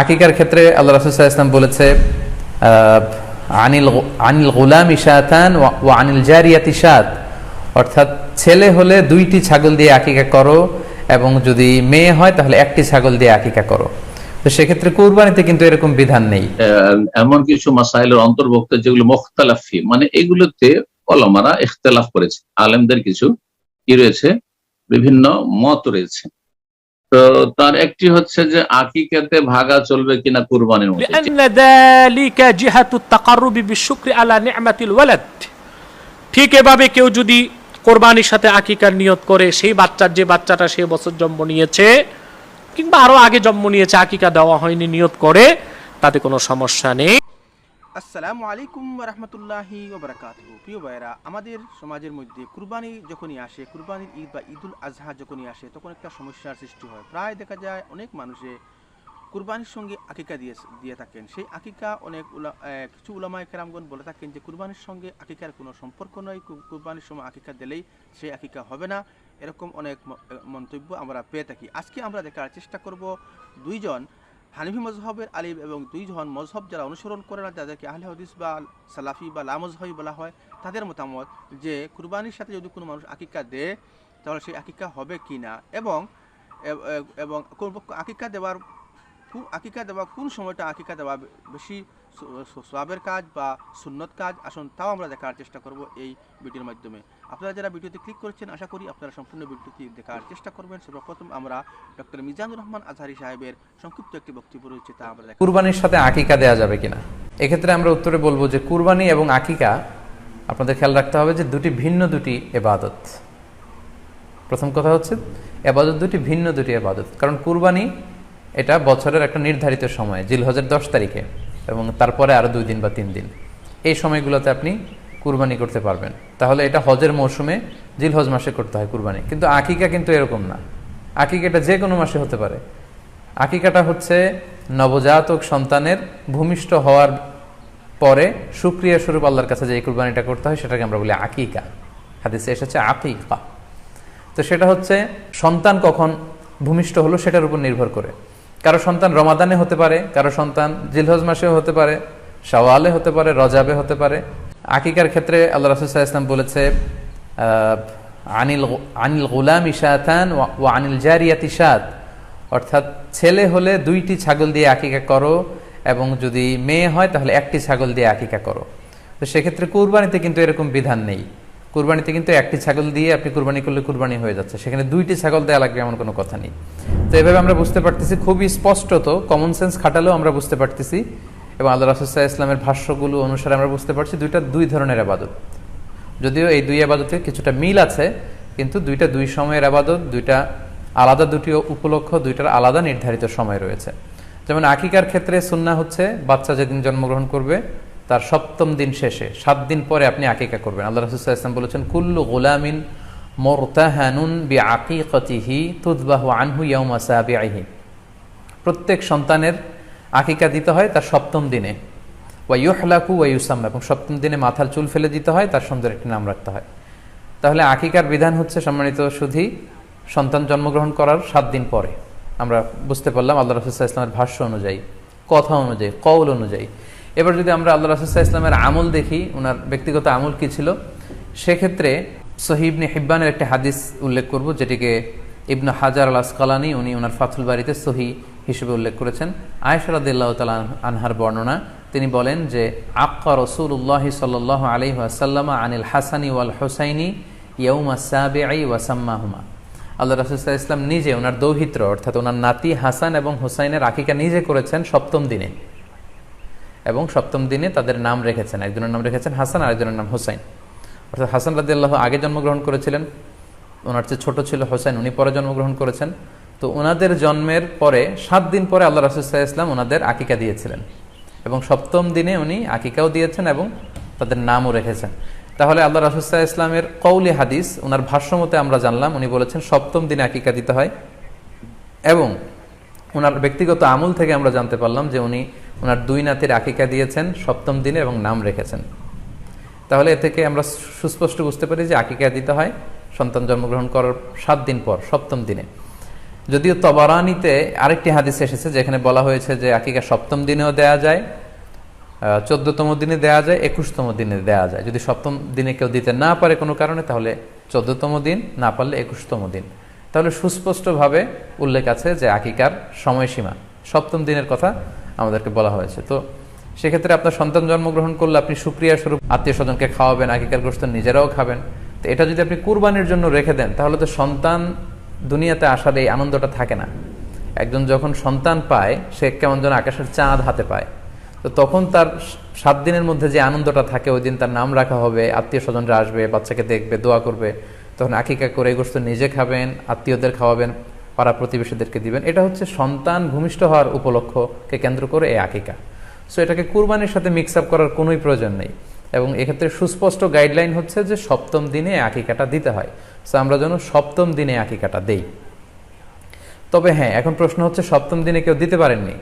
আকিকার ক্ষেত্রে আল্লাহ রাসুল্লাহ ইসলাম বলেছে আনিল আনিল গোলাম ইশাতান ও আনিল জারিয়াত ইশাত অর্থাৎ ছেলে হলে দুইটি ছাগল দিয়ে আকিকা করো এবং যদি মেয়ে হয় তাহলে একটি ছাগল দিয়ে আকিকা করো। তো সেক্ষেত্রে কোরবানিতে কিন্তু এরকম বিধান নেই। এমন কিছু মাসাইলের অন্তর্ভুক্ত যেগুলো মোখতালাফি মানে এগুলোতে অলমারা ইখতলাফ করেছে। আলেমদের কিছু কি রয়েছে? বিভিন্ন মত রয়েছে। তো তার একটি হচ্ছে যে আকিকাতে ভাগা চলবে কিনা কুরবানির মধ্যে। যালিকা জিহাতু ঠিক এভাবে কেউ যদি কোরবানির সাথে আকিকার নিয়ত করে, সেই বাচ্চার যে বাচ্চাটা সে বছর জন্ম নিয়েছে, কিংবা আরও আগে জন্ম নিয়েছে, আকিকা দেওয়া হয়নি, নিয়ত করে, তাতে কোনো সমস্যা নেই। আসসালামু আলাইকুম রহমতুল্লাহি ওবরাকাত প্রিয় ভাইরা আমাদের সমাজের মধ্যে কুরবানি যখনই আসে, কুরবানির ঈদ বা ঈদুল আজহা যখনই আসে, তখন একটা সমস্যার সৃষ্টি হয়। প্রায় দেখা যায় অনেক মানুষে কুরবানির সঙ্গে আকিকা দিয়ে দিয়ে থাকেন। সেই আকিকা অনেক কিছু উলামায় কেরামগণ বলে থাকেন যে, কুরবানির সঙ্গে আকিকার কোনো সম্পর্ক নয় কুরবানির সময় আকিকা দিলেই সেই আকিকা হবে না। এরকম অনেক মন্তব্য আমরা পেয়ে থাকি। আজকে আমরা দেখার চেষ্টা করব দুইজন হানিফি মজহবের আলিম এবং দুই জন মজহব যারা অনুসরণ করে না, যাদেরকে আহলে হদিস বা সালাফি বা লামজহবি বলা হয়, তাদের মতামত যে কুরবানির সাথে যদি কোনো মানুষ আকিকা দেয়, তাহলে সেই আকিকা হবে কি না? এবং এবং কোন- আকিকা দেওয়ার, আকিকা দেওয়া কোন সময়টা আকিকা দেওয়া বেশি সোয়াবের কাজ বা সুন্নত কাজ, আসুন তাও আমরা দেখার চেষ্টা করব এই ভিডিওর মাধ্যমে। আপনারা যারা ভিডিওতে ক্লিক করেছেন, আশা করি আপনারা সম্পূর্ণ ভিডিওটি দেখার চেষ্টা করবেন। সর্বপ্রথম আমরা ডক্টর মিজানুর রহমান আজহারি সাহেবের সংক্ষিপ্ত একটি বক্তব্য রয়েছে, তা আমরা কুরবানির সাথে আকিকা দেওয়া যাবে কিনা? এক্ষেত্রে আমরা উত্তরে বলব যে কুরবানি এবং আকিকা, আপনাদের খেয়াল রাখতে হবে যে দুটি ভিন্ন দুটি এবাদত। প্রথম কথা হচ্ছে, এবাদত দুটি ভিন্ন দুটি এবাদত। কারণ কুরবানি এটা বছরের একটা নির্ধারিত সময় জিলহজের দশ তারিখে। এবং তারপরে আরও দুই দিন বা তিন দিন। এই সময়গুলোতে আপনি কুরবানি করতে পারবেন। তাহলে এটা হজের মৌসুমে জিলহজ মাসে করতে হয় কুরবানি। কিন্তু আকিকা কিন্তু এরকম না। আকিকাটা যে কোনো মাসে হতে পারে। আকিকাটা হচ্ছে নবজাতক সন্তানের ভূমিষ্ঠ হওয়ার পরে সুক্রিয়া স্বরূপ আল্লাহর কাছে যে কুরবানিটা করতে হয়, সেটাকে আমরা বলি আকিকা। হাদিসে এসেছে আকিকা। তো সেটা হচ্ছে সন্তান কখন ভূমিষ্ঠ হলো সেটার উপর নির্ভর করে। কারও সন্তান রমাদানে হতে পারে, কারও সন্তান জিলহজ মাসেও হতে পারে, শাওয়ালে হতে পারে, রজাবে হতে পারে। আকিকার ক্ষেত্রে আল্লাহ রাসুল্লাহ ইসলাম বলেছে আনিল আনিল গোলাম ইশাতান ও আনিল জারিয়াত ইশাত অর্থাৎ ছেলে হলে দুইটি ছাগল দিয়ে আকিকা করো এবং যদি মেয়ে হয় তাহলে একটি ছাগল দিয়ে আকিকা করো। তো সেক্ষেত্রে কুরবানিতে কিন্তু এরকম বিধান নেই। কুরবানিতে কিন্তু একটি ছাগল দিয়ে আপনি কুরবানি করলে কুরবানি হয়ে যাচ্ছে। সেখানে দুইটি ছাগল দেওয়া লাগবে এমন কোনো কথা নেই। তো এভাবে আমরা বুঝতে পারতেছি, খুবই স্পষ্টত কমন সেন্স খাটালেও আমরা বুঝতে পারতেছি এবং আল্লাহ রাসুসাহ ইসলামের ভাষ্যগুলো অনুসারে আমরা বুঝতে পারছি দুইটা দুই ধরনের আবাদত। যদিও এই দুই আবাদতে কিছুটা মিল আছে, কিন্তু দুইটা দুই সময়ের আবাদত, দুইটা আলাদা দুটি উপলক্ষ, দুইটার আলাদা নির্ধারিত সময় রয়েছে। যেমন আকিকার ক্ষেত্রে সুন্না হচ্ছে, বাচ্চা যেদিন জন্মগ্রহণ করবে তার সপ্তম দিন শেষে, সাত দিন পরে আপনি আকিকা করবেন। আল্লাহ রসুল্লাহ ইসলাম বলেছেন, কুল্লু গোলামিন মোরতাহানুন বি আকিকতিহি তুদবাহু আনহু ইয়াউমা সাবিআইহি প্রত্যেক সন্তানের আকিকা দিতে হয় তার সপ্তম দিনে। ওয়াইহলাকু ওয়াইউসাম্মা এবং সপ্তম দিনে মাথার চুল ফেলে দিতে হয়, তার সুন্দর একটি নাম রাখতে হয়। তাহলে আকিকার বিধান হচ্ছে সম্মানিত শুধুই সন্তান জন্মগ্রহণ করার সাত দিন পরে। আমরা বুঝতে পারলাম আল্লাহ রসুল্লাহ ইসলামের ভাষ্য অনুযায়ী, কথা অনুযায়ী, কৌল অনুযায়ী। এবার যদি আমরা আল্লাহ রসুল্লাহ ইসলামের আমল দেখি ওনার ব্যক্তিগত আমল কি ছিল? সেক্ষেত্রে সহিবনে হিব্বানের একটি হাদিস উল্লেখ করব, যেটিকে ইবনু হাজার আল আসকালানি উনি ওনার ফাথুল বাড়িতে সহি হিসেবে উল্লেখ করেছেন। আয়সরাদিল্লাহ তালা আনহার বর্ণনা, তিনি বলেন যে, আক্কা রসুল্লাহ সাল আলহি আসাল্লামা আনিল হাসানি ওয়াল হোসাইনি ইয়ৌমা সাবেআই ওয়াসাম্মাহুমা আল্লাহ রাসুল্লাহ ইসলাম নিজে ওনার দৌহিত্র, অর্থাৎ ওনার নাতি হাসান এবং হুসাইনের আকিকা নিজে করেছেন সপ্তম দিনে। এবং সপ্তম দিনে তাদের নাম রেখেছেন। একজনের নাম রেখেছেন হাসান, আরেকজনের নাম হোসাইন। অর্থাৎ হাসান রাদি আল্লাহ আগে জন্মগ্রহণ করেছিলেন। ওনার চেয়ে ছোটো ছিল হোসেন উনি পরে জন্মগ্রহণ করেছেন। তো ওনাদের জন্মের পরে, সাত দিন পরে আল্লাহ রাসুল্লাহ ইসলাম ওনাদের আকিকা দিয়েছিলেন। এবং সপ্তম দিনে উনি আকিকাও দিয়েছেন এবং তাদের নামও রেখেছেন। তাহলে আল্লাহ রাসুল্লাহ ইসলামের কৌলি হাদিস ওনার ভাষ্যমতে আমরা জানলাম, উনি বলেছেন সপ্তম দিনে আকিকা দিতে হয়। এবং ওনার ব্যক্তিগত আমল থেকে আমরা জানতে পারলাম যে উনি ওনার দুই নাতির আকিকা দিয়েছেন, সপ্তম দিনে এবং নাম রেখেছেন। তাহলে এ থেকে আমরা সুস্পষ্ট বুঝতে পারি যে আকিকা দিতে হয়, সন্তান জন্মগ্রহণ করার সাত দিন পর, সপ্তম দিনে। যদিও তবারানিতে আরেকটি হাদিস এসেছে যেখানে বলা হয়েছে যে আকিকা সপ্তম দিনেও দেয়া যায় চোদ্দতম দিনে দেয়া যায়, একুশতম দিনে দেয়া যায়। যদি সপ্তম দিনে কেউ দিতে না পারে কোনো কারণে, তাহলে চোদ্দতম দিন, না পারলে একুশতম দিন। তাহলে সুস্পষ্টভাবে উল্লেখ আছে যে আকিকার সময়সীমা। সপ্তম দিনের কথা আমাদেরকে বলা হয়েছে। তো সেক্ষেত্রে আপনার সন্তান জন্মগ্রহণ করলে আপনি সুক্রিয়া স্বরূপ আত্মীয় স্বজনকে খাওয়াবেন, আকিকার গোষ্ঠ নিজেরাও খাবেন। তো এটা যদি আপনি কুরবানির জন্য রেখে দেন, তাহলে তো সন্তান দুনিয়াতে আসার এই আনন্দটা থাকে না। একজন যখন সন্তান পায়, সে কেমন যেন আকাশের চাঁদ হাতে পায়। তো তখন তার সাত দিনের মধ্যে যে আনন্দটা থাকে, ওই দিন তার নাম রাখা হবে, আত্মীয় স্বজনরা আসবে, বাচ্চাকে দেখবে, দোয়া করবে। তখন আকিকা করে গোষ্ঠ নিজে খাবেন, আত্মীয়দের খাওয়াবেন, পাড়া প্রতিবেশীদেরকে দিবেন। এটা হচ্ছে সন্তান ভূমিষ্ঠ হওয়ার উপলক্ষকে কেন্দ্র করে এই আকিকা। সো এটাকে কুরবানির সাথে মিক্স আপ করার কোনোই প্রয়োজন নেই। এবং এক্ষেত্রে সুস্পষ্ট গাইডলাইন হচ্ছে যে সপ্তম দিনে আকিকাটা দিতে হয়। সো আমরা যেন সপ্তম দিনে আকিকাটা দেই। তবে হ্যাঁ এখন প্রশ্ন হচ্ছে সপ্তম দিনে কেউ দিতে পারেননি?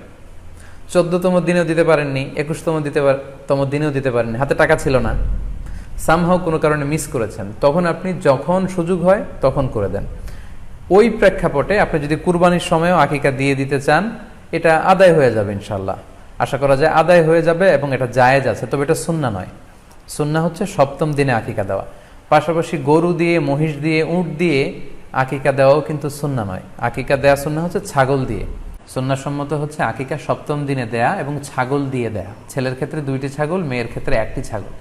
চোদ্দতম দিনেও দিতে পারেননি, একুশতম দিতে তম দিনেও দিতে পারেননি। হাতে টাকা ছিল না। সামহাও কোনো কারণে মিস করেছেন, তখন আপনি যখন সুযোগ হয় তখন করে দেন। ওই প্রেক্ষাপটে আপনি যদি কুরবানির সময়ও আকিকা দিয়ে দিতে চান, এটা আদায় হয়ে যাবে ইনশাল্লাহ আশা করা যায় আদায় হয়ে যাবে এবং এটা জায়েজ আছে, তবে এটা সুন্না নয়। সুন্না হচ্ছে সপ্তম দিনে আকিকা দেওয়া। পাশাপাশি গরু দিয়ে, মহিষ দিয়ে, উট দিয়ে আকিকা দেওয়াও কিন্তু সুন্না নয়। আকিকা দেওয়া সুন্না হচ্ছে ছাগল দিয়ে। সুন্নাসম্মত হচ্ছে আকিকা সপ্তম দিনে দেয়া এবং ছাগল দিয়ে দেয়া। ছেলের ক্ষেত্রে দুইটি ছাগল, মেয়ের ক্ষেত্রে একটি ছাগল।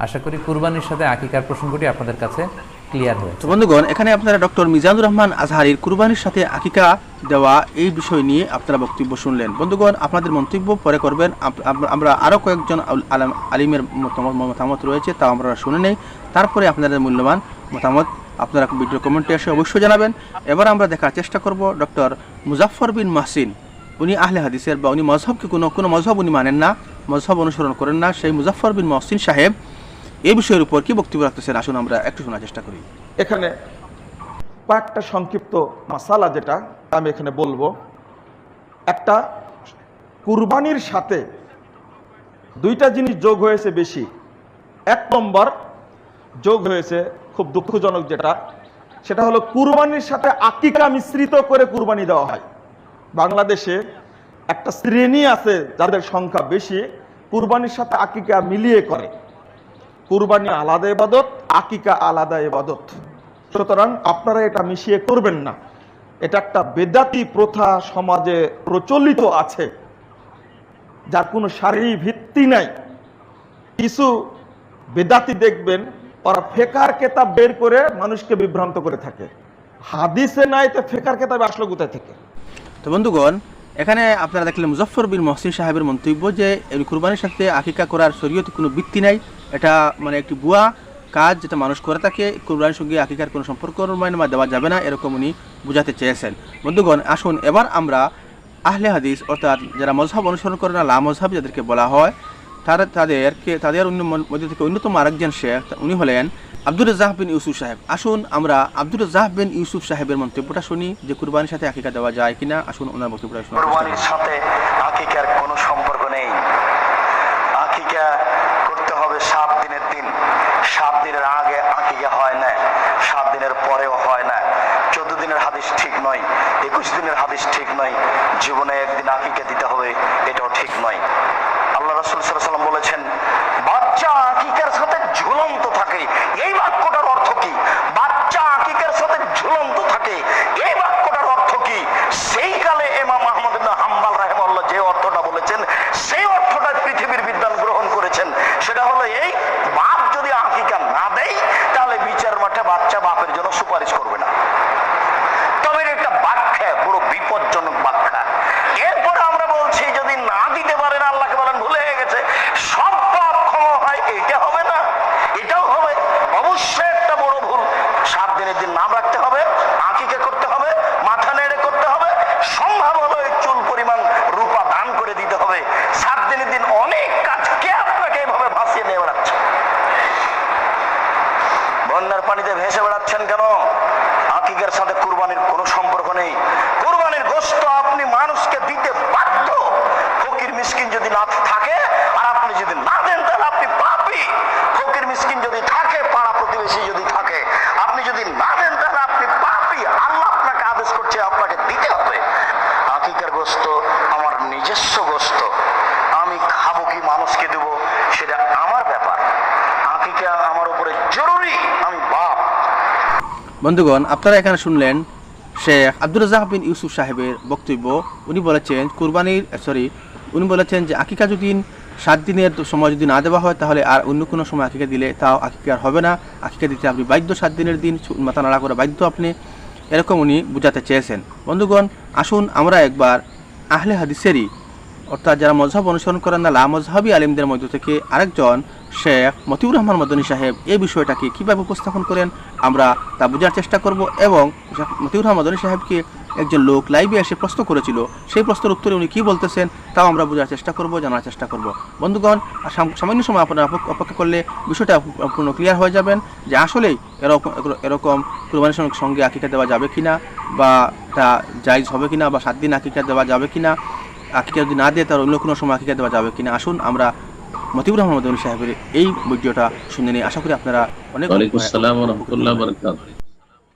আশা করি কুরবানির সাথে আকিকার প্রসঙ্গটি আপনাদের কাছে ক্লিয়ার হয়েছে। তো বন্ধুগণ, এখানে আপনারা ডক্টর মিজানুর রহমান আজহারির কুরবানির সাথে আকিকা দেওয়া এই বিষয় নিয়ে আপনারা বক্তব্য শুনলেন। বন্ধুগণ, আপনাদের মন্তব্য পরে করবেন। আমরা আরও কয়েকজন আল- আলাম- আলিমের মতামত রয়েছে তা আমরা শুনে নেই। তারপরে আপনাদের মূল্যবান মতামত আপনারা ভিডিও কমেন্টে এসে অবশ্যই জানাবেন। এবার আমরা দেখার চেষ্টা করব ডক্টর মুজাফর বিন মাহসিন। উনি আহলে হাদিসের বা উনি মজহবকে কোনো কোনো মজহব উনি মানেন না। মজহব অনুসরণ করেন না। সেই মুজাফর বিন মহসিন সাহেব এই বিষয়ের উপর কি বক্তব্য রাখতেছেন? আসুন আমরা একটু শোনার চেষ্টা করি। এখানে কয়েকটা সংক্ষিপ্ত মাসালা যেটা আমি এখানে বলব। একটা, কুরবানির সাথে দুইটা জিনিস যোগ হয়েছে বেশি। এক নম্বর যোগ হয়েছে খুব দুঃখজনক যেটা, সেটা হলো কুরবানির সাথে আকিকা মিশ্রিত করে কুরবানি দেওয়া হয়। বাংলাদেশে একটা শ্রেণি আছে যাদের সংখ্যা বেশি, কুরবানির সাথে আকিকা মিলিয়ে করে। কুরবানি আলাদা এবাদত আকিকা আলাদা এবাদত সুতরাং আপনারা এটা মিশিয়ে করবেন না। এটা একটা বেদাতি প্রথা সমাজে প্রচলিত আছে, যার কোনো শারীরিক ভিত্তি নাই। কিছু বেদাতি দেখবেন, ওরা ফেকার কেতাব বের করে মানুষকে বিভ্রান্ত করে থাকে। হাদিসে নাই তো ফেকার কেতাব আসলো কোথায় থেকে? তো বন্ধুগণ, এখানে আপনারা দেখলেন মুজফর বিন মহসিন সাহেবের মন্তব্য যে কুরবানির সাথে আকিকা করার শরীয়তে কোনো ভিত্তি নাই। এটা মানে একটি বুয়া কাজ যেটা মানুষ করে থাকে। কুরবানির সঙ্গে আকিকার কোনো সম্পর্ক বা দেওয়া যাবে না, এরকম উনি বোঝাতে চেয়েছেন। বন্ধুগণ, আসুন এবার আমরা আহলে হাদিস অর্থাৎ যারা মজহাব অনুসরণ করে না লা মজহাব যাদেরকে বলা হয়, তারা তাদেরকে তাদের মধ্যে থেকে অন্যতম আরেকজন শেখ উনি হলেন আব্দুর রাজাহ বিন ইউসুফ সাহেব। আসুন আমরা আব্দুর রাজাহ বিন ইউসুফ সাহেবের মন্তব্যটা শুনি, যে কুরবানির সাথে আকিকা দেওয়া যায় কিনা। আসুন ওনার চেষ্টা করি। কোরবানির সাথে আকিকার কোনো সম্পর্ক নেই আকিকা করতে হবে সাত দিনের দিন সাত দিনের আগে আকিকা হয় না সাত দিনের পরেও হয় না চোদ্দ দিনের হাদিস ঠিক নয় একুশ দিনের হাদিস ঠিক নয় জীবনে একদিন আকিকা দিতে হবে, এটাও ঠিক নয় আল্লাহ রসুল সাল্লাম বলেছেন, বাচ্চা আকিকার সাথে ঝুলন্ত থাকে। এই বাক্যটার অর্থ কি? বাচ্চা আকিকার সাথে ঝুলন্ত থাকে, এই বাক্যটার অর্থ কি? সেই কালে এমাম আহমদ হাম্বাল রাহেমাল্লাহ যে অর্থটা বলেছেন, সেই অর্থটা পৃথিবীর বিদ্যান গ্রহণ করেছেন। সেটা হলো এই, বাপ যদি আকিকা না দেয়, তাহলে বিচার মাঠে বাচ্চা বাপের জন্য সুপারিশ করবে না তবে এটা একটা ব্যাখ্যা বড় বিপজ্জনক ব্যাখ্যা এরপরে আমরা বলছি যদি না দিতে পারেন আল্লাহকে বলেন ভুলে হয়ে গেছে সব পাপ ক্ষমা হয় এটা হবে না এটাও হবে অবশ্যই একটা বড় ভুল সাত দিনের দিন নাম রাখতে হবে আঁকিকে করতে হবে মাথা নেড়ে করতে হবে সম্ভব হলো এই চুল পরিমাণ রূপা দান করে দিতে হবে সাত দিনের দিন অনেক কাজ কে আপনাকে এভাবে ভাসিয়ে নিয়ে বেড়াচ্ছে বন্যার পানিতে ভেসে বেড়াচ্ছেন কেন আকিকের সাথে কুরবানির কোনো সম্পর্ক নেই কুরবানির গোস্ত আপনি মানুষকে দিতে বাধ্য ফকির মিসকিন যদি না থাকে আর আপনি যদি না দেন তাহলে আপনি পাপি ফকির মিসকিন যদি থাকে পাড়া প্রতিবেশী যদি থাকে আপনি যদি না দেন তাহলে আপনি পাপি আল্লাহ আপনাকে আদেশ করছে আপনাকে দিতে বন্ধুগণ, আপনারা এখানে শুনলেন শেখ আব্দুল রাজাক বিন ইউসুফ সাহেবের বক্তব্য। উনি বলেছেন, কুরবানির সরি উনি বলেছেন যে আকিকা যদি সাত দিনের সময় যদি না দেওয়া হয়, তাহলে আর অন্য কোনো সময় আকিকা দিলে তাও আকিকা হবে না। আকিকা দিতে আপনি বাধ্য সাত দিনের দিন মাথা নাড়া করে বাধ্য আপনি। এরকম উনি বুঝাতে চেয়েছেন। বন্ধুগণ, আসুন আমরা একবার আহলে হাদিসেরই অর্থাৎ যারা মজহব অনুসরণ করেন না, লা মজহাবি আলিমদের মধ্য থেকে আরেকজন শেখ মতিউর রহমান মদনী সাহেব এই বিষয়টাকে কীভাবে উপস্থাপন করেন, আমরা তা বোঝার চেষ্টা করব এবং মতিউর রহমান মদনী সাহেবকে একজন লোক লাইভে এসে প্রশ্ন করেছিল। সেই প্রশ্নের উত্তরে উনি কী বলতেছেন, তাও আমরা বোঝার চেষ্টা করব, জানার চেষ্টা করব। বন্ধুগণ, আর সাম- সামান্য সময় আপনারা অপেক- অপেক্ষা করলে বিষয়টা সম্পূর্ণ ক্লিয়ার হয়ে যাবেন যে আসলেই এরকম এরকম কুরবানির সঙ্গে আকিকা দেওয়া যাবে কিনা বা তা জায়জ হবে কিনা বা সাত দিন আকিকা দেওয়া যাবে কিনা। আকিকা যদি না দিয়ে তার অন্য কোনো সময় আকিকা দেওয়া যাবে কিনা? আসুন আমরা মতিবুর রহমান মদনী সাহেবের এই ভিডিওটা শুনে নিই। আশা করি আপনারা অনেক ওয়ালাইকুম আসসালাম রহমতুল্লাহ বরকাত।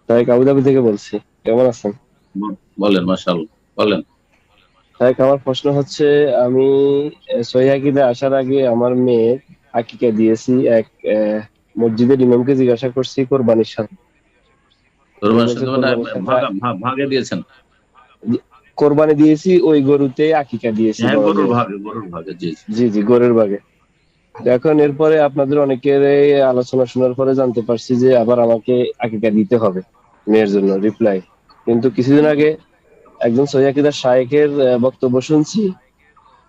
তাই আবুধাবি থেকে বলছি। কেমন আছেন? বলেন মাসাল বলেন। তাই আমার প্রশ্ন হচ্ছে আমি সহিহাকিদে আসার আগে আমার মেয়ের আকিকা দিয়েছি এক আহ, মসজিদের ইমামকে জিজ্ঞাসা করছি কোরবানির সাথে কোরবানির সাথে মানে ভাগে দিয়েছেন? কোরবানি দিয়েছি ওই গরুতে আকিকা দিয়েছি। হ্যাঁ গরুর ভাগে গরুর ভাগে জি জি। গরুর তো এখন এরপরে আপনাদের অনেকের আলোচনা শোনার পরে জানতে পারছি যে আবার আমাকে আকিকা দিতে হবে মেয়ের জন্য রিপ্লাই কিন্তু কিছুদিন আগে একজন সহিয়াকিদার শায়েকের বক্তব্য শুনছি।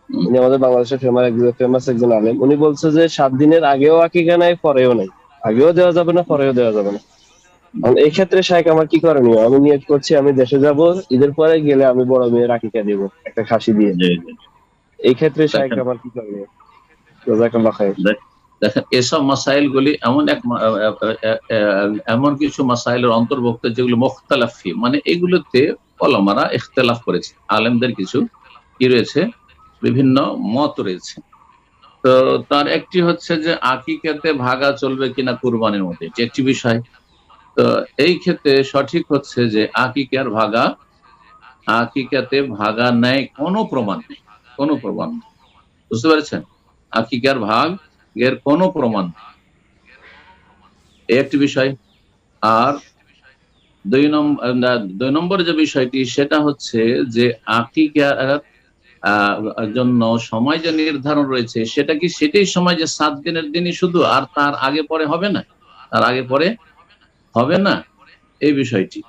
উনি আমাদের বাংলাদেশের ফেমাস একজন ফেমাস একজন আলেম। উনি বলছে যে সাত দিনের আগেও আকিকা নাই পরেও নাই। আগেও দেওয়া যাবে না পরেও দেওয়া যাবে না। এই ক্ষেত্রে শায়েক আমার কি করণীয় আমি নিয়োগ করছি আমি দেশে যাব ঈদের পরে গেলে আমি বড় মেয়ের আকিকা দিব একটা খাসি দিয়ে। এই ক্ষেত্রে শায়েক আমার কি করণীয় এসব মাসাইল গুলি এমন এক এমন কিছু মাসাইলের অন্তর্ভুক্ত যেগুলো মুখতালাফি মানে এগুলোতে ওলামারা ইখতলাফ করেছে। আলেমদের কিছু কি রয়েছে? বিভিন্ন মত রয়েছে। তো তার একটি হচ্ছে যে আকিকাতে ভাগা চলবে কিনা কুরবানির মধ্যে একটি বিষয়। তো এই ক্ষেত্রে সঠিক হচ্ছে যে আকিকার ভাগা, আকিকাতে ভাগা নেই কোনো প্রমাণ নেই, কোনো প্রমাণ বুঝতে পেরেছেন? আকিকার ভাগ এর কোনো প্রমাণ একটি বিষয়। আর দুই নম্বর দুই নম্বর যে বিষয়টি, সেটা হচ্ছে যে আকিকার জন্য সময় যে নির্ধারণ রয়েছে, সেটা কি সেটাই সময় যে সাত দিনের দিনই শুধু, আর তার আগে পরে হবে না? তার আগে পরে হবে না এই বিষয়টি।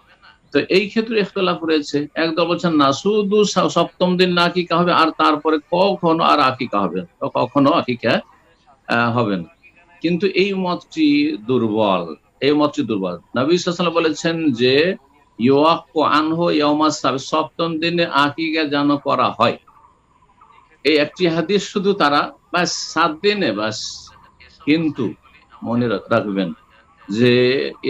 তো এই ক্ষেত্রে ইখতলাফ রয়েছে। একদল বলছেন না শুধু সপ্তম দিন না আকিকা হবে আর তারপরে কখনো আর আকিকা হবে না, কখনো আকিকা হবে না। কিন্তু এই মতটি দুর্বল এই মতটি দুর্বল। নবী আলাইহি বলেছেন যে সপ্তম দিনে আকিকা যেন করা হয়। এই একটি হাদিস শুধু তারা বাস সাত দিনে বাস কিন্তু মনে রাখবেন যে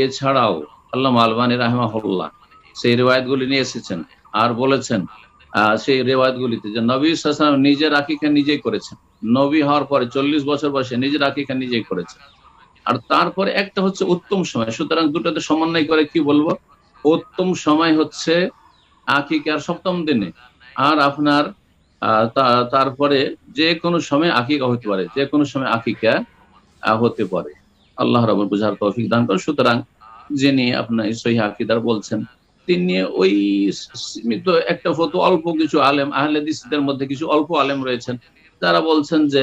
এছাড়াও আল্লাহ আলবানী রাহমাহুল্লাহ সেই রেওয়ায়তগুলি নিয়ে এসেছেন আর বলেছেন সেই রেওয়ায়তগুলিতে যে নবী সাল্লাল্লাহু নিজের আকিকা নিজেই করেছেন। নবী হওয়ার পরে চল্লিশ বছর বয়সে নিজের আকিকা নিজেই করেছেন। আর তারপরে একটা হচ্ছে উত্তম সময়, সুতরাং দুটোতে সমন্বয় করে কি বলব? উত্তম সময় হচ্ছে আকিকার সপ্তম দিনে। আর আপনার তারপরে যে কোনো সময় আকিকা হতে পারে, যে কোনো সময় আকিকা হতে পারে। আল্লাহ রবর বুঝার তৌফিক দান করে সুতরাং যিনি আপনার সহি আকিদার বলছেন, তিনি ওই সীমিত একটা ফতো অল্প কিছু আলেম, আহলে দিসদের মধ্যে কিছু অল্প আলেম রয়েছেন। যারা বলছেন যে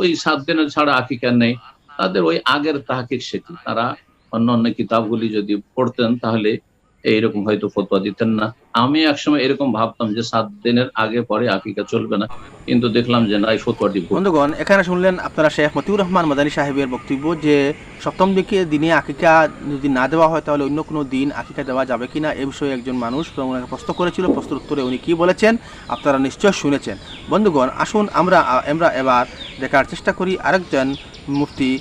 ওই সাত দিনের ছাড়া আকিকা নেই, তাদের ওই আগের তাহাকিক সেটি। তারা অন্য অন্য কিতাবগুলি যদি পড়তেন, তাহলে এইরকম হয়তো ফতোয়া দিতেন না। আমি একসময় এরকম ভাবতাম যে সাত দিনের আগে পরে আকিকা চলবে না। কিন্তু দেখলাম যে না, এই ভুল। বন্ধুগণ, এখানে শুনলেন আপনারা শেখ মতিউর রহমান মাদানী সাহেবের বক্তব্য যে, সপ্তম দিকে দিনে আকিকা যদি না দেওয়া হয়, তাহলে অন্য কোনো দিন আকিকা দেওয়া যাবে কিনা এ বিষয়ে একজন মানুষ ওনাকে প্রশ্ন করেছিল। প্রশ্নের উত্তরে উনি কি বলেছেন, আপনারা নিশ্চয় শুনেছেন। বন্ধুগণ, আসুন আমরা আমরা এবার দেখার চেষ্টা করি আরেকজন মুফতি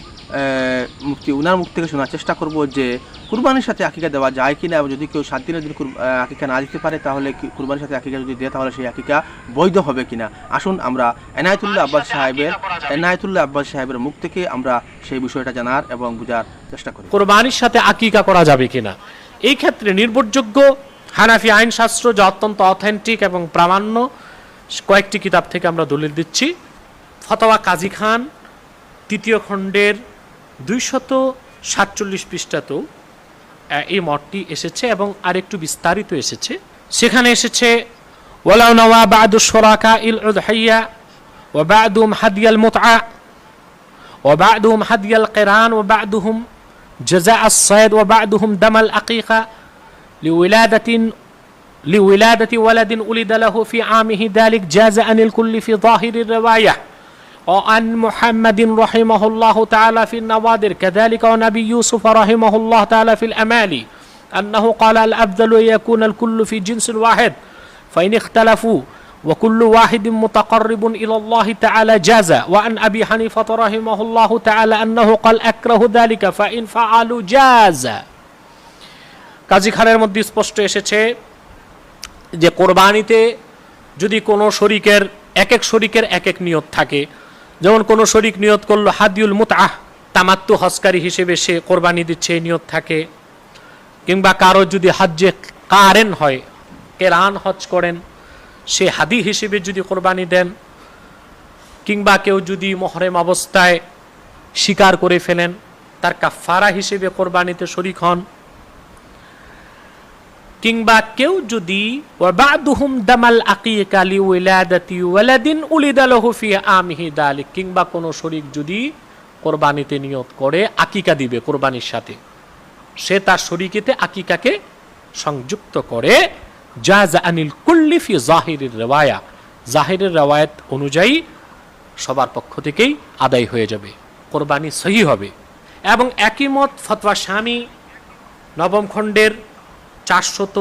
মুফতি উনার মুখ থেকে শোনার চেষ্টা করব যে কুরবানির সাথে আকিকা দেওয়া যায় কি না এবং যদি কেউ সাত দিনের দিন আকিকা না দিতে পারে তাহলে কি কুরবানির সাথে আকিকা যদি দেয় তাহলে সেই আকিকা বৈধ হবে কিনা? আসুন আমরা এনায়তুল্লাহ আব্বাস সাহেবের এনায়তুল্লাহ আব্বাস সাহেবের মুখ থেকে আমরা সেই বিষয়টা জানার এবং বোঝার চেষ্টা করি। কোরবানির সাথে আকিকা করা যাবে কিনা? এই ক্ষেত্রে নির্ভরযোগ্য হানাফি আইনশাস্ত্র যা অত্যন্ত অথেন্টিক এবং প্রামাণ্য কয়েকটি কিতাব থেকে আমরা দলিল দিচ্ছি। ফতোয়া কাজী খান তৃতীয় খণ্ডের দুইশত সাতচল্লিশ পৃষ্ঠাতেও আহ, এই মতটি এসেছে এবং আরেকটু বিস্তারিত এসেছে সেখানে এসেছে ওয়ালাউ নওয়া বাদু শরাকা ইল উদহাইয়া وبعدهم هدي المتعة وبعدهم هدي القران وبعدهم جزاء الصيد وبعدهم دم الأقيقة لولادة لولادة ولد ولد له في عامه ذلك جاز عن الكل في ظاهر الرواية وعن محمد رحمه الله تعالى في النوادر كذلك ونبي يوسف رحمه الله تعالى في الأمالي أنه قال الأفضل أن يكون الكل في جنس واحد فإن اختلفوا وكل واحد متقرب إلى الله تعالى جاز وعن أبي حنيفة رحمه الله تعالى أنه قال أكره ذلك فإن فعلوا جاز কাজী খানের মধ্যে স্পষ্ট এসেছে যে কোরবানিতে যদি কোনো শরিকের এক এক শরিকের এক এক নিয়ত থাকে যেমন কোনো শরিক নিয়ত করল, হাদিউল মুতআহ, তামাত্তু হসকারী হিসেবে সে কোরবানি দিচ্ছে, এই নিয়ত থাকে। কিংবা কারও যদি হাজ্যে কারেন হয়, কেরান হজ করেন, সে হাদি হিসেবে যদি কোরবানি দেন, কিংবা কেউ যদি মহরেম অবস্থায় স্বীকার করে ফেলেন, তার কাফারা হিসেবে কোরবানিতে শরিক হন কিংবা কেউ যদি ওয়াবাদুহুম দামাল আকিকা লিউলাদাতি ওয়ালাদিন উলিদা লাহু ফি আমিহি দালিক, কিংবা কোনো শরিক যদি কোরবানিতে নিয়ত করে, আকিকা দিবে কোরবানির সাথে। সে তার শরীকেতে আকিকাকে সংযুক্ত করে। জাজ আনিল কুল্লি ফি জাহিরের রেওয়ায়া, জাহিরের রেওয়ায়াত অনুযায়ী সবার পক্ষ থেকেই আদায় হয়ে যাবে, কোরবানি সহি হবে। এবং একই মত ফতোয়া স্বামী নবম খণ্ডের চারশত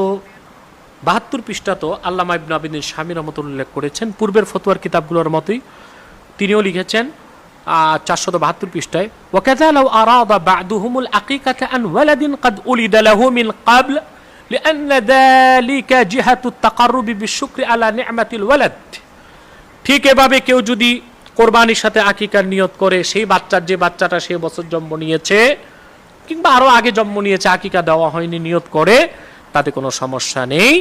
বাহাত্তর পৃষ্ঠা তো আল্লামা ইবনু আবিদিন স্বামী রহমতুল উল্লেখ করেছেন পূর্বের ফতুয়ার কিতাবগুলোর মতোই তিনিও লিখেছেন চারশত বাহাত্তর পৃষ্ঠায় وكذا لو أراد بعضهم العقيقة عن ولد قد ولد له من قبل لأن ذلك جهة التقرب بالشكر على نعمة الولد ঠিক এভাবে কেউ যদি কোরবানির সাথে আকিকার নিয়ত করে সেই বাচ্চার যে বাচ্চাটা সে বছর জন্ম নিয়েছে কিংবা আরো আগে জন্ম নিয়েছে আকিকা দেওয়া হয়নি নিয়ত করে তাতে কোনো সমস্যা নেই।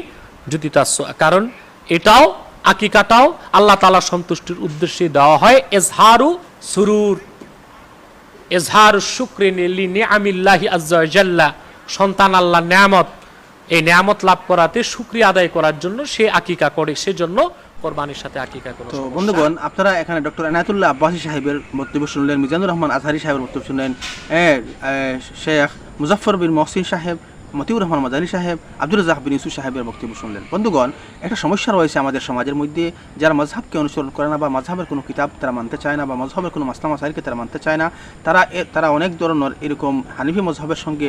যদি তার কারণ এটাও আকিকাটাও আল্লাহ তালা সন্তুষ্টির উদ্দেশ্যে দেওয়া হয়। এজহারু সুরুর। এজহার শুক্রিন নিয়ামিল্লাহি আজ্জাল্লাহ সন্তান আল্লাহ নিয়ামত। এই নিয়ামত লাভ করাতে শুক্রিয়া আদায় করার জন্য সে আকিকা করে সেজন্য কোরবানির সাথে আকিকা করে তো বন্ধুগণ আপনারা এখানে ডক্টর এনায়তুল্লাহ আব্বাসী সাহেবের বক্তব্য শুনলেন মিজানুর রহমান আজহারি সাহেবের বক্তব্য শুনলেন শেখ মুজাফর বিন মহসিন সাহেব মতিউর রহমান মাদানী সাহেব আব্দুল রাজাক বিন ইউসুফ সাহেবের বক্তব্য শুনলেন। বন্ধুগণ, একটা সমস্যা রয়েছে আমাদের সমাজের মধ্যে। যারা মজহাবকে অনুসরণ করে না বা মজহাবের কোনো কিতাব তারা মানতে চায় না বা মজহাবের কোনো মাসলাম মাসাইলকে তারা মানতে চায় না, তারা তারা অনেক ধরনের এরকম হানিফি মজহাবের সঙ্গে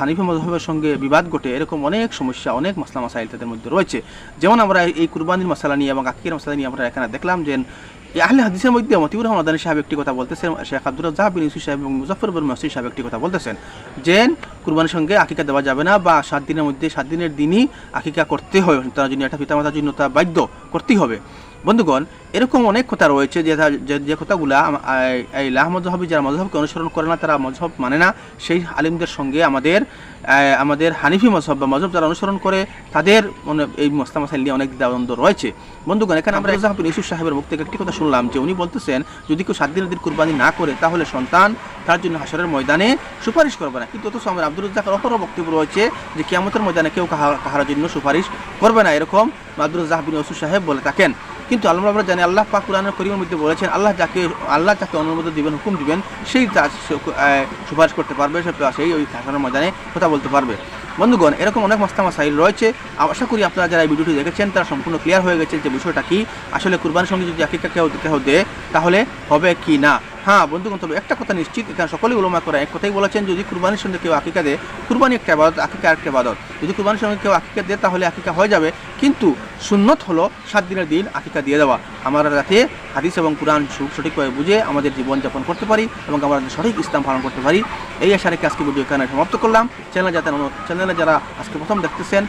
হানিফি মজহাবের সঙ্গে বিবাদ ঘটে, এরকম অনেক সমস্যা, অনেক মাসলা মাসাইল তাদের মধ্যে রয়েছে। যেমন আমরা এই কুরবানির মশলা নিয়ে এবং আকির মশলা নিয়ে আমরা এখানে দেখলাম যে আহলে হাদিসের মধ্যে মতিউর রহমান সাহেব একটি কথা বলতেছেন শেখ আব্দুল রাজ্জাক বিন ইউসুফ সাহেব এবং মুজাফর বিন মসিদ সাহেব একটি কথা বলতেছেন। যে কুরবানির সঙ্গে আকিকা দেওয়া যাবে না বা সাত দিনের মধ্যে, সাত দিনের দিনই আকিকা করতে হবে, তার জন্য একটা পিতামাতার জন্য তা বাধ্য করতেই হবে। বন্ধুগণ এরকম অনেক কথা রয়েছে যে যে- কথাগুলা এই- লাহ মজহবি যারা মজহবকে অনুসরণ করে না তারা মজহব মানে না সেই আলিমদের সঙ্গে আমাদের আমাদের হানিফি মজহব বা মজহব যারা অনুসরণ করে তাদের মানে এই মস্তা মাসাইল নিয়ে অনেক দ্বিধাদ্বন্দ্ব রয়েছে। বন্ধুগণ এখানে আমরা জাহাবিন ইউসুফ সাহেবের মুখ থেকে একটি কথা শুনলাম যে উনি বলতেছেন যদি কেউ সাত দিনের দিন কুরবানি না করে তাহলে সন্তান তার জন্য হাসরের ময়দানে সুপারিশ করবে না। কিন্তু অথচ আমার আব্দুল রাজ্জাকের অপর বক্তব্য রয়েছে যে কিয়ামতের ময়দানে কেউ কাহা- কাহার জন্য সুপারিশ করবে না এরকম আব্দুল জাহাবিন ইউসুফ সাহেব বলে থাকেন। কিন্তু আল্লাহ আমরা জানি আল্লাহ পাক কোরআনের করিমের মধ্যে বলেছেন, আল্লাহ যাকে আল্লাহ যাকে অনুমোদন দিবেন, হুকুম দিবেন, সেই সুপারিশ করতে পারবে সেই ওই হাসনের ময়দানে কথা বলতে পারবে। বন্ধুগণ, এরকম অনেক মাস্তামা সাইল রয়েছে। আশা করি আপনারা যারা এই ভিডিওটি দেখেছেন, তারা সম্পূর্ণ ক্লিয়ার হয়ে গেছে যে বিষয়টা কি। আসলে কুরবানির সঙ্গে যদি আকিকা কেউ কেউ দেয় তাহলে হবে কি না? হ্যাঁ বন্ধুগণ, তবে একটা কথা নিশ্চিত, এখানে সকলেই উলমা করে এক কথাই বলেছেন, যদি কুরবানির সঙ্গে কেউ আকিকা দেয় কুরবানি একটা আবাদত, আকিকা একটা আবাদত। যদি কুরবানির সঙ্গে কেউ আকিকা দেয় তাহলে আকিকা হয়ে যাবে। কিন্তু সুন্নত হলো সাত দিনের দিন আকিকা দিয়ে দেওয়া। আমরা যাতে হাদিস এবং কোরআন সঠিকভাবে বুঝে আমাদের জীবনযাপন করতে পারি এবং আমরা সঠিক ইসলাম পালন করতে পারি। এই আশা রেখে আজকে ভিডিও এখানে সমাপ্ত করলাম। চ্যানেল যাতে চ্যানেলে যারা আজকে প্রথম দেখতেছেন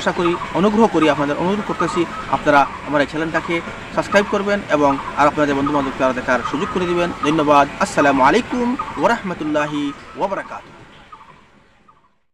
আশা করি, অনুগ্রহ করি আপনাদের অনুরোধ করতেছি, আপনারা আমার এই চ্যানেলটাকে সাবস্ক্রাইব করবেন এবং আর আপনাদের বন্ধু বান্ধবকে আরও দেখার সুযোগ করে দেবেন। ধন্যবাদ। আসসালামু আলাইকুম ওরহমতুল্লাহি ওবরাকাত